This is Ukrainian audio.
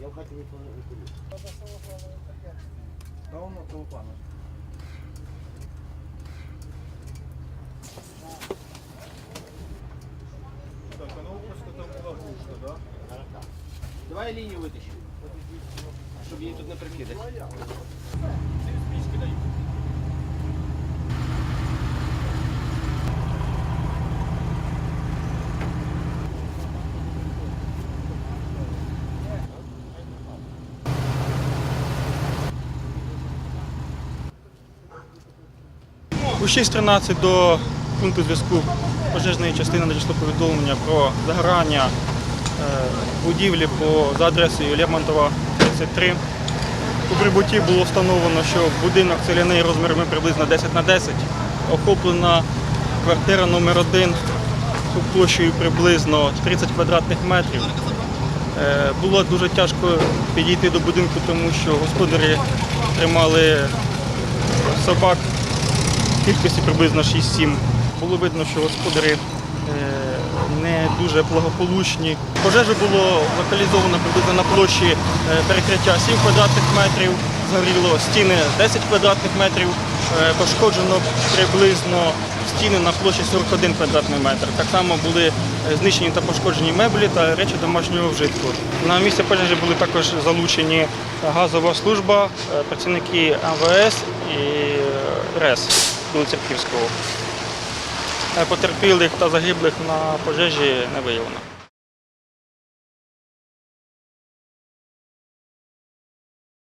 Давайте відповідь. Та воно целофана. Так, а ну просто там була глушка, да? Давай лінію витащи. Щоб її тут не прикидати. У 6.13 до пункту зв'язку пожежної частини надійшло повідомлення про загорання е, будівлі за адресою Лермонтова 33. У прибутті було встановлено, що будинок селяний розмірами приблизно 10 на 10, охоплена квартира номер 1 площею приблизно 30 квадратних метрів. Е, Було дуже тяжко підійти до будинку, тому що господарі тримали собак кількості приблизно 6-7. Було видно, що господарі е, не дуже благополучні. Пожежа було локалізовано приблизно на площі е, перекриття 7 квадратних метрів, згоріло стіни 10 квадратних метрів, е, пошкоджено приблизно стіни на площі 41 квадратний метр. Так само були знищені та пошкоджені меблі та речі домашнього вжитку. На місце пожежі були також залучені газова служба, працівники МВС і РЕС Білоцерківського. Е, Потерпілих та загиблих на пожежі не виявлено.